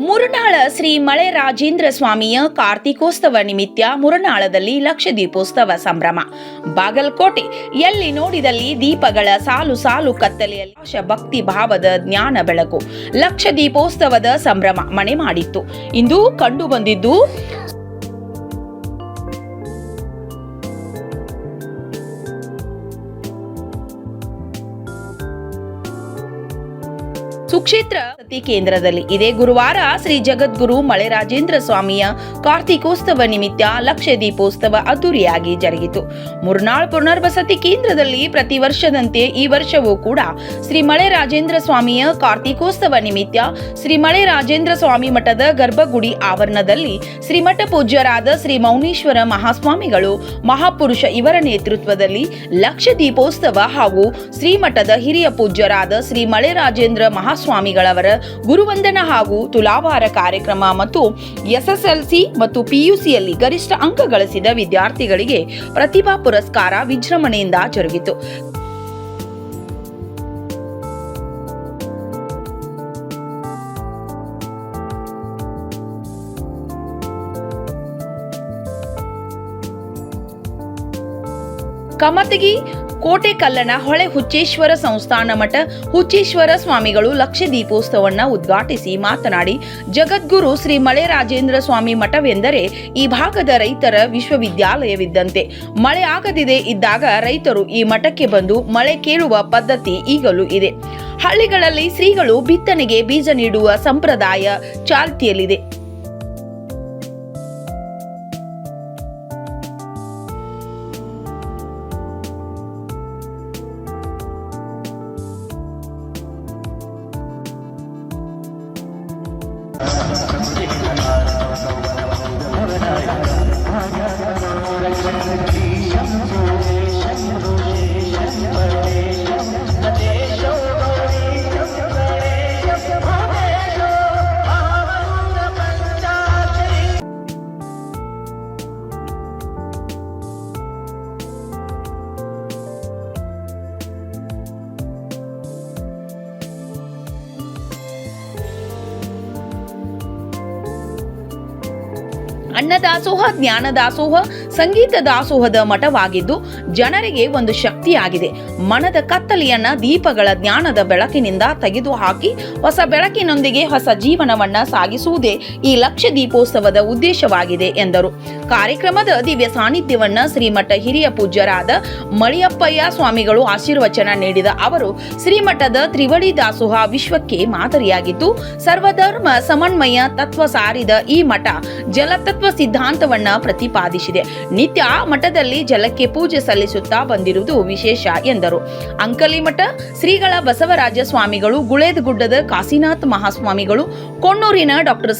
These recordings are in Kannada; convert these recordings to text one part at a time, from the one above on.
ಮುರುನಾಳ ಶ್ರೀ ಮಳೆ ರಾಜೇಂದ್ರ ಸ್ವಾಮಿಯ ಕಾರ್ತಿಕೋತ್ಸವ ನಿಮಿತ್ತ ಮುರುನಾಳದಲ್ಲಿ ಲಕ್ಷ ದೀಪೋತ್ಸವ ಸಂಭ್ರಮ. ಬಾಗಲಕೋಟೆ, ಎಲ್ಲಿ ನೋಡಿದಲ್ಲಿ ದೀಪಗಳ ಸಾಲು ಸಾಲು ಕತ್ತಲೆಯಲ್ಲಿ ಆಶ ಭಕ್ತಿ ಭಾವದ ಜ್ಞಾನ ಬೆಳಕು. ಲಕ್ಷ ದೀಪೋತ್ಸವದ ಸಂಭ್ರಮ ಮನೆ ಮಾಡಿತ್ತು. ಇಂದು ಕಂಡು ಬಂದಿದ್ದು ಸುಕ್ಷೇತ್ರ ಸತಿ ಕೇಂದ್ರದಲ್ಲಿ ಇದೇ ಗುರುವಾರ ಶ್ರೀ ಜಗದ್ಗುರು ಮಳೆರಾಜೇಂದ್ರ ಸ್ವಾಮಿಯ ಕಾರ್ತಿಕೋತ್ಸವ ನಿಮಿತ್ತ ಲಕ್ಷ ದೀಪೋತ್ಸವ ಅದ್ದೂರಿಯಾಗಿ ಜರುಗಿತು. ಮುರ್ನಾಳ್ ಪುನರ್ವಸತಿ ಕೇಂದ್ರದಲ್ಲಿ ಪ್ರತಿ ವರ್ಷದಂತೆ ಈ ವರ್ಷವೂ ಕೂಡ ಶ್ರೀ ಮಳೆ ರಾಜೇಂದ್ರ ಸ್ವಾಮಿಯ ಕಾರ್ತಿಕೋತ್ಸವ ನಿಮಿತ್ತ ಶ್ರೀ ಮಳೆರಾಜೇಂದ್ರ ಸ್ವಾಮಿ ಮಠದ ಗರ್ಭಗುಡಿ ಆವರಣದಲ್ಲಿ ಶ್ರೀಮಠ ಪೂಜ್ಯರಾದ ಶ್ರೀ ಮೌನೇಶ್ವರ ಮಹಾಸ್ವಾಮಿಗಳು ಮಹಾಪುರುಷ ಇವರ ನೇತೃತ್ವದಲ್ಲಿ ಲಕ್ಷ ದೀಪೋತ್ಸವ ಹಾಗೂ ಶ್ರೀಮಠದ ಹಿರಿಯ ಪೂಜ್ಯರಾದ ಶ್ರೀ ಮಳೆ ರಾಜೇಂದ್ರ ಮಳೆರಾಜೇಂದ್ರ ಮಹಾಸ್ವಾಮಿಗಳವರ ಗುರುವಂದನ ಹಾಗೂ ತುಲಾಭಾರ ಕಾರ್ಯಕ್ರಮ ಮತ್ತು ಎಸ್ಎಸ್ಎಲ್ಸಿ ಮತ್ತು ಪಿಯುಸಿಯಲ್ಲಿ ಗರಿಷ್ಠ ಅಂಕ ಗಳಿಸಿದ ವಿದ್ಯಾರ್ಥಿಗಳಿಗೆ ಪ್ರತಿಭಾ ಪುರಸ್ಕಾರ ವಿಜೃಂಭಣೆಯಿಂದ ಜರುಗಿತು. ಕಮತಗಿ ಕೋಟೆ ಕಲ್ಲನ ಹೊಳೆ ಹುಚ್ಚೇಶ್ವರ ಸಂಸ್ಥಾನ ಮಠ ಹುಚ್ಚೇಶ್ವರ ಸ್ವಾಮಿಗಳು ಲಕ್ಷ ಉದ್ಘಾಟಿಸಿ ಮಾತನಾಡಿ, ಜಗದ್ಗುರು ಶ್ರೀ ಮಳೆ ರಾಜೇಂದ್ರ ಸ್ವಾಮಿ ಮಠವೆಂದರೆ ಈ ಭಾಗದ ರೈತರ ವಿಶ್ವವಿದ್ಯಾಲಯವಿದ್ದಂತೆ. ಮಳೆ ಆಗದಿದೆ ಇದ್ದಾಗ ರೈತರು ಈ ಮಠಕ್ಕೆ ಬಂದು ಮಳೆ ಕೇಳುವ ಪದ್ಧತಿ ಈಗಲೂ ಇದೆ. ಹಳ್ಳಿಗಳಲ್ಲಿ ಶ್ರೀಗಳು ಬಿತ್ತನೆಗೆ ಬೀಜ ನೀಡುವ ಸಂಪ್ರದಾಯ ಚಾಲ್ತಿಯಲ್ಲಿದೆ. ಅನ್ನದಾಸೋಹ ಜ್ಞಾನ ದಾಸೋಹ ಸಂಗೀತ ದಾಸೋಹದ ಮಠವಾಗಿದ್ದು ಜನರಿಗೆ ಒಂದು ಶಕ್ತಿಯಾಗಿದೆ. ಮನದ ಕತ್ತಲೆಯನ್ನ ದೀಪಗಳ ಜ್ಞಾನದ ಬೆಳಕಿನಿಂದ ತೆಗೆದುಹಾಕಿ ಹೊಸ ಬೆಳಕಿನೊಂದಿಗೆ ಹೊಸ ಜೀವನವನ್ನ ಸಾಗಿಸುವುದೇ ಈ ಲಕ್ಷ ದೀಪೋತ್ಸವದ ಉದ್ದೇಶವಾಗಿದೆ ಎಂದರು. ಕಾರ್ಯಕ್ರಮದ ದಿವ್ಯ ಸಾನ್ನಿಧ್ಯವನ್ನ ಶ್ರೀಮಠ ಹಿರಿಯ ಪೂಜ್ಯರಾದ ಮಳಿಯಪ್ಪಯ್ಯ ಸ್ವಾಮಿಗಳು ಆಶೀರ್ವಚನ ನೀಡಿದ ಅವರು, ಶ್ರೀಮಠದ ತ್ರಿವಳಿ ದಾಸೋಹ ವಿಶ್ವಕ್ಕೆ ಮಾದರಿಯಾಗಿದ್ದು, ಸರ್ವಧರ್ಮ ಸಮನ್ವಯ ತತ್ವ ಸಾರಿದ ಈ ಮಠ ಜಲತತ್ವ ಸಿದ್ಧಾಂತವನ್ನ ಪ್ರತಿಪಾದಿಸಿದೆ. ನಿತ್ಯ ಮಠದಲ್ಲಿ ಜಲಕ್ಕೆ ಪೂಜೆ ಸಲ್ಲಿಸುತ್ತಾ ಬಂದಿರುವುದು ವಿಶೇಷ ಎಂದರು. ಅಂಕಲಿ ಮಠ, ಶ್ರೀಗಳ ಬಸವರಾಜ ಸ್ವಾಮಿಗಳು, ಗುಳೇದಗುಡ್ಡದ ಕಾಶಿನಾಥ್ ಮಹಾಸ್ವಾಮಿಗಳು, ಕೊಣ್ಣೂರಿನ ಡಾಕ್ಟರ್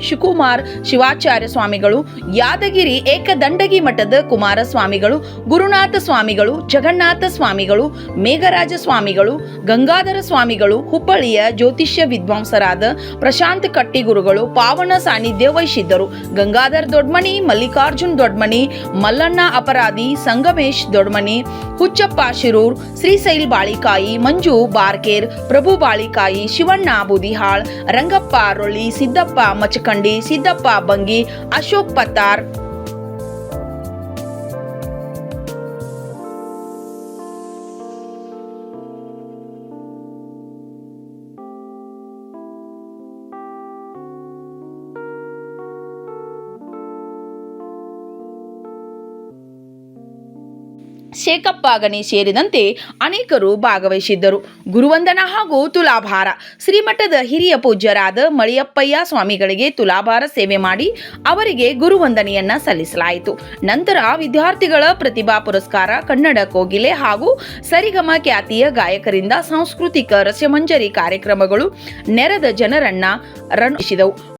ಶಿವಕುಮಾರ್ ಶಿವಾಚಾರ್ಯ ಸ್ವಾಮಿಗಳು, ಯಾದಗಿರಿ ಏಕದಂಡಗಿ ಮಠದ ಕುಮಾರ ಸ್ವಾಮಿಗಳು ಗುರುನಾಥ ಸ್ವಾಮಿಗಳು, ಜಗನ್ನಾಥ ಸ್ವಾಮಿಗಳು, ಮೇಘರಾಜ ಸ್ವಾಮಿಗಳು, ಗಂಗಾಧರ ಸ್ವಾಮಿಗಳು, ಹುಬ್ಬಳ್ಳಿಯ ಜ್ಯೋತಿಷ್ಯ ವಿದ್ವಾಂಸರಾದ ಪ್ರಶಾಂತ್ ಕಟ್ಟಿಗುರುಗಳು, ಪಾವನ ಸಾನ್ನಿಧ್ಯ ವಹಿಸಿದ್ದರು. ಗಂಗಾಧರ್ ದೊಡ್ಮನಿ ಮಲ್ಲಿಕಾರ್ಜುನ್ ದೊಡ್ಮನಿ ಮಲ್ಲಣ್ಣ ಅಪರಾಧಿ, ಸಂಗಮೇಶ್ ದೊಡ್ಮನಿ ಹುಚ್ಚಪ್ಪ ಶಿರೂರ್, ಶ್ರೀಶೈಲ್ ಬಾಳಿಕಾಯಿ, ಮಂಜು ಬಾರ್ಕೇರ್, ಪ್ರಭು ಬಾಳಿಕಾಯಿ, ಶಿವಣ್ಣ ಬುದಿಹಾಳ್, ರಂಗಪ್ಪ ರೊಳ್ಳಿ, ಸಿದ್ದಪ್ಪ ಮಚಕಂಡಿ, ಸಿದ್ದಪ್ಪ ಬಂಗಿ, ಅಶೋಕ್ ಪತ್ತಾರ್ ಶೇಖಪ್ಪ ಗಣಿ ಸೇರಿದಂತೆ ಅನೇಕರು ಭಾಗವಹಿಸಿದ್ದರು. ಗುರುವಂದನ ಹಾಗೂ ತುಲಾಭಾರ. ಶ್ರೀಮಠದ ಹಿರಿಯ ಪೂಜ್ಯರಾದ ಮಳಿಯಪ್ಪಯ್ಯ ಸ್ವಾಮಿಗಳಿಗೆ ತುಲಾಭಾರ ಸೇವೆ ಮಾಡಿ ಅವರಿಗೆ ಗುರುವಂದನೆಯನ್ನ ಸಲ್ಲಿಸಲಾಯಿತು. ನಂತರ ವಿದ್ಯಾರ್ಥಿಗಳ ಪ್ರತಿಭಾ ಪುರಸ್ಕಾರ ಕನ್ನಡ ಕೋಗಿಲೆ ಹಾಗೂ ಸರಿಗಮ ಖ್ಯಾತಿಯ ಗಾಯಕರಿಂದ ಸಾಂಸ್ಕೃತಿಕ ರಸಮಂಜರಿ ಕಾರ್ಯಕ್ರಮಗಳು ನೆರೆದ ಜನರನ್ನ ರಣಿಸಿದವು